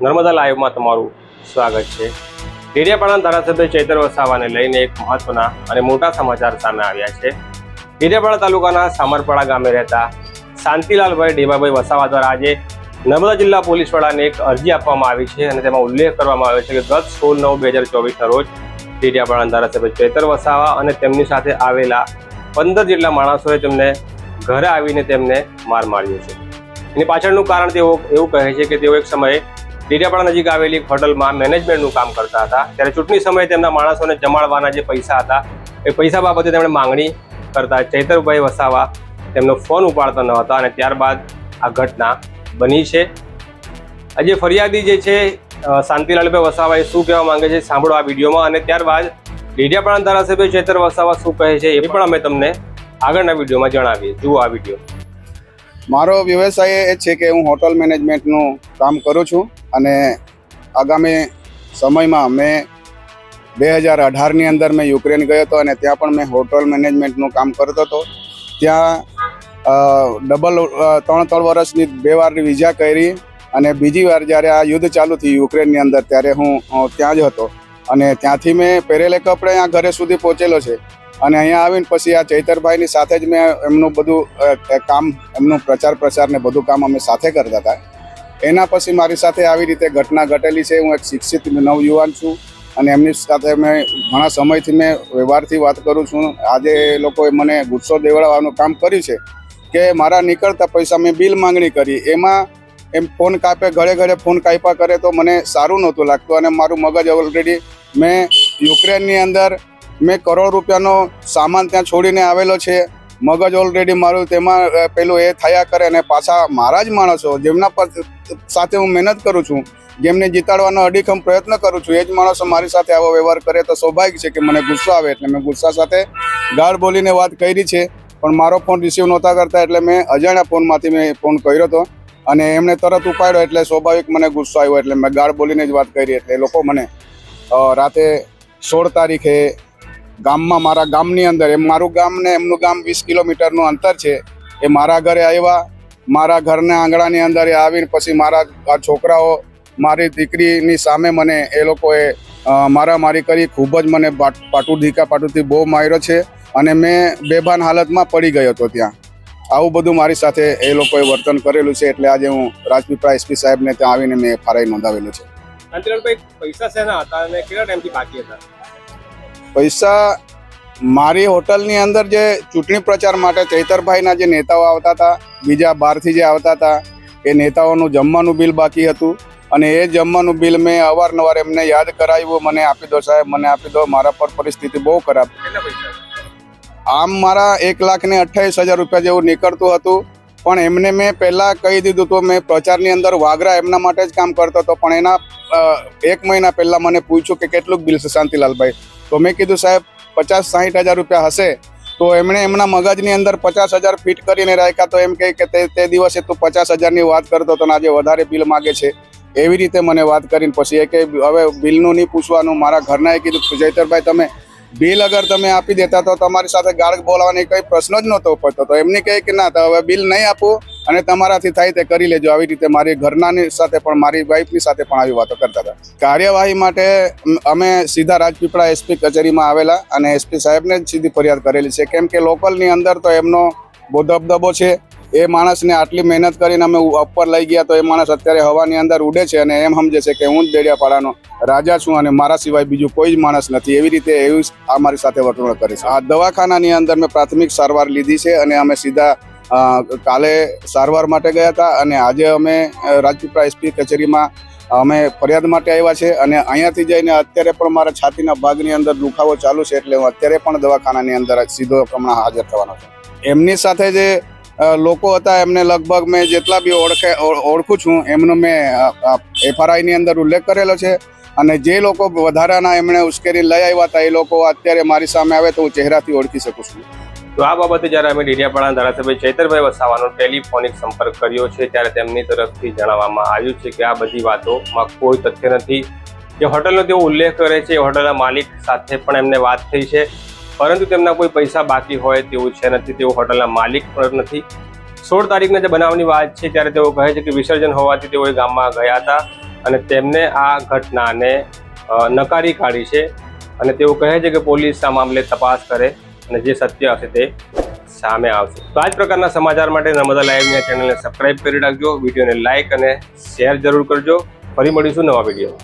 નર્મદા લાઈવમાં તમારું સ્વાગત છે. ડેડિયાપાડાના ધારાસભ્ય ચૈતર વસાવાને લઈને એક મહત્વના અને મોટા સમાચાર સામે આવ્યા છે. ડેડિયાપાડા તાલુકાના સામરપાડા ગામે રહેતા શાંતિલાલભાઈ ડેબાભાઈ વસાવા દ્વારા આજે નર્મદા જિલ્લા પોલીસ વડાને એક અરજી આપવામાં આવી છે અને તેમાં ઉલ્લેખ કરવામાં આવ્યો છે કે ગત સોળ નવ બે હજાર ચોવીસના રોજ ડેડિયાપાડાના ધારાસભ્ય ચૈતર વસાવા અને તેમની સાથે આવેલા પંદર જેટલા માણસોએ તેમને ઘરે આવીને તેમને માર માર્યો છે. એની પાછળનું કારણ તેઓ એવું કહે છે કે તેઓ એક સમયે ડેડિયાપાડા નજીક આવેલી એક હોટલમાં મેનેજમેન્ટનું કામ કરતા હતા. ત્યારે ચૂંટણી સમયે તેમના માણસોને જમાડવાના જે પૈસા હતા, એ પૈસા બાબતે તેમણે માંગણી કરતા ચૈતરભાઈ વસાવા તેમનો ફોન ઉપાડતા ન હતા અને ત્યારબાદ આ ઘટના બની છે. આજે ફરિયાદી જે છે શાંતિલાલભાઈ વસાવા એ શું કહેવા માંગે છે સાંભળો આ વિડીયોમાં અને ત્યારબાદ ડેડિયાપાડા ધારાસભ્ય ચેતર વસાવા શું કહે છે એ પણ અમે તમને આગળના વિડીયોમાં જણાવીએ. જુઓ આ વીડિયો. મારો વ્યવસાય એ છે કે હું હોટલ મેનેજમેન્ટનું કામ કરું છું. અને આગામી સમયમાં મેં બે હજાર અઢારની અંદર મેં યુક્રેન ગયો હતો અને ત્યાં પણ મેં હોટલ મેનેજમેન્ટનું કામ કરતો હતો. ત્યાં ડબલ ત્રણ ત્રણ વર્ષની બે વાર વિઝા કરી અને બીજી વાર જ્યારે આ યુદ્ધ ચાલુ થયું યુક્રેનની અંદર ત્યારે હું ત્યાં જ હતો. અને ત્યાંથી મેં પહેરેલે કપડે અહીંયા ઘરે સુધી પહોંચેલો છે. અને અહીંયા આવીને પછી આ ચૈતરભાઈની સાથે જ મેં એમનું બધું કામ, એમનું પ્રચાર પ્રસાર ને બધું કામ અમે સાથે કરતા હતા. એના પછી મારી સાથે આવી રીતે ઘટના ઘટેલી છે. હું એક શિક્ષિત નવયુવાન છું અને એમની સાથે મેં ઘણા સમયથી મેં વ્યવહારથી વાત કરું છું. આજે એ લોકોએ મને ગુસ્સો દેવડાવવાનું કામ કર્યું છે કે મારા નીકળતા પૈસા મેં બિલ માંગણી કરી. એમાં એમ ફોન કાપે ઘડે ઘડે ફોન કાપ્યા કરે તો મને સારું નહોતું લાગતું અને મારું મગજ ઓલરેડી મેં યુક્રેનની અંદર મેં કરોડ રૂપિયાનો સામાન ત્યાં છોડીને આવેલો છે. મગજ ઓલરેડી મારું તેમાં પેલું એ થયા કરે અને પાછા મારા જ માણસો, જેમના પર સાથે હું મહેનત કરું છું, જેમને જીતાડવાનો અડીખમ પ્રયત્ન કરું છું, એ જ માણસો મારી સાથે આવો વ્યવહાર કરે તો સ્વાભાવિક છે કે મને ગુસ્સો આવે એટલે મેં ગુસ્સા સાથે ગાળ બોલીને વાત કરી છે. પણ મારો ફોન રિસીવ નહોતા કરતા એટલે મેં અજાણ્યા ફોનમાંથી મેં ફોન કર્યો હતો અને એમણે તરત ઉપાડ્યો એટલે સ્વાભાવિક મને ગુસ્સો આવ્યો એટલે મેં ગાળ બોલીને જ વાત કરી એટલે લોકો મને રાતે સોળ તારીખે ગામમાં મારા ગામની અંદર, એમ મારું ગામ ને એમનું ગામ વીસ કિલોમીટરનું અંતર છે. એ મારા ઘરે આવ્યા. મારા ઘરના આંગણાની અંદર એ આવીને પછી મારા છોકરાઓ, મારી દીકરીની સામે મને એ લોકોએ મારામારી કરી. ખૂબ જ મને પાટ- ધીકા પાટુથી બહુ માર્યો છે અને મેં બેભાન હાલતમાં પડી ગયો હતો ત્યાં. આવું બધું મારી સાથે એ લોકોએ વર્તન કરેલું છે એટલે આજે હું રાજપીપળા એસપી સાહેબને ત્યાં આવીને મેં એફઆરઆઈ નોંધાવેલું છે. પૈસા શેના હતા અને કેટલા ટાઈમથી બાકી હતા? પૈસા મારી હોટલની અંદર જે ચૂંટણી પ્રચાર માટે ચૈતરભાઈના જે નેતાઓ આવતા હતા બીજા બહારથી જે આવતા હતા એ નેતાઓનું જમવાનું બિલ બાકી હતું. અને એ જમવાનું બિલ મેં અવારનવાર એમને યાદ કરાવ્યું મને આપી દો સાહેબ મને આપી દો મારા પર પરિસ્થિતિ બહુ ખરાબ. આમ મારા એક લાખ ને અઠ્યાવીસ હજાર રૂપિયા જેવું નીકળતું હતું. પણ એમને મેં પહેલાં કહી દીધું હતું મેં પ્રચારની અંદર વાગરા એમના માટે જ કામ કરતો હતો. પણ એના એક મહિના પહેલાં મને પૂછ્યું કે કેટલું બિલ છે શાંતિલાલભાઈ? તો મેં કીધું, સાહેબ, પચાસ સાહીઠ હજાર રૂપિયા હશે. તો એમણે એમના મગજની અંદર પચાસ હજાર ફિટ કરીને રાખ્યા તો એમ કહે કે તે તે દિવસે તું પચાસ હજારની વાત કરતો ને આજે વધારે બિલ માગે છે. એવી રીતે મને વાત કરીને પછી એ કે હવે બિલનું નહીં પૂછવાનું, મારા ઘરનાએ કીધું, જયતરભાઈ, તમે બિલ અગર તમે આપી દેતા તો તમારી સાથે ગાળ બોલાવાની કંઈ પ્રશ્ન જ નહોતો પડતો તો એમને કહે કે, ના, તો હવે બિલ નહીં આપું અને તમારાથી થાય તે કરી લેજો. આવી રીતે મારી ઘરનાની સાથે પણ, મારી વાઈફની સાથે પણ આવી વાતો કરતા હતા. કાર્યવાહી માટે અમે સીધા રાજપીપળા એસપી કચેરીમાં આવેલા અને એસપી સાહેબને જ સીધી ફરિયાદ કરેલી છે. કેમ કે લોકલની અંદર તો એમનો બહુ દબદબો છે. એ માણસને આટલી મહેનત કરીને અમે ઉપર લઈ ગયા તો એ માણસ અત્યારે હવાની અંદર ઉડે છે અને એમ સમજે છે કે હું જ દેડિયાપાડાનો રાજા છું અને મારા સિવાય બીજું કોઈ જ માણસ નથી. એવી રીતે એવી આ મારી સાથે વર્તણૂક કરે છે. આ દવાખાનાની અંદર મેં પ્રાથમિક સારવાર લીધી છે અને અમે સીધા કાલે સારવાર માટે ગયા હતા અને આજે અમે રાજપીપળા એસપી કચેરીમાં અમે ફરિયાદ માટે આવ્યા છે અને અહીંયાથી જઈને અત્યારે પણ મારા છાતીના ભાગની અંદર દુખાવો ચાલુ છે એટલે હું અત્યારે પણ દવાખાનાની અંદર સીધો હમણાં હાજર થવાનો છું. એમની સાથે જે લોકો હતા એમને લગભગ મેં જેટલા બી ઓળખે ઓળખું છું એમનો મેં એફઆરઆઈની અંદર ઉલ્લેખ કરેલો છે અને જે લોકો વધારાના એમણે ઉશ્કેરી લઈ આવ્યા હતા એ લોકો અત્યારે મારી સામે આવે તો હું ચહેરાથી ઓળખી શકું છું. તો આ બાબતે જ્યારે અમે ડેડિયાપાડા ધારાસભ્ય ચૈતરભાઈ વસાવાનો ટેલિફોનિક સંપર્ક કર્યો છે, ત્યારે તેમની તરફથી જણાવવામાં આવ્યું છે કે આ બધી વાતોમાં કોઈ તથ્ય નથી. જે હોટલનો તેઓ ઉલ્લેખ કરે છે, એ હોટલના માલિક સાથે પણ એમને વાત થઈ છે. પરંતુ તેમના કોઈ પૈસા બાકી હોય તેવું છે નથી, તેઓ હોટલના માલિક પણ નથી. સોળ તારીખના જે બનાવની વાત છે, ત્યારે તેઓ કહે છે કે વિસર્જન હોવાથી તેઓ ગામમાં ગયા હતા અને તેમને આ ઘટનાને નકારી કાઢી છે અને તેઓ કહે છે કે પોલીસ આ મામલે તપાસ કરે. અને જે સત્ય હશે તે સામે આવશે. તો આ જ પ્રકારના સમાચાર માટે નર્મદા લાઈવની ચેનલને સબસ્ક્રાઈબ કરી રાખજો. વિડીયોને લાઇક અને શેર જરૂર કરજો. ફરી મળીશું નવા વીડિયો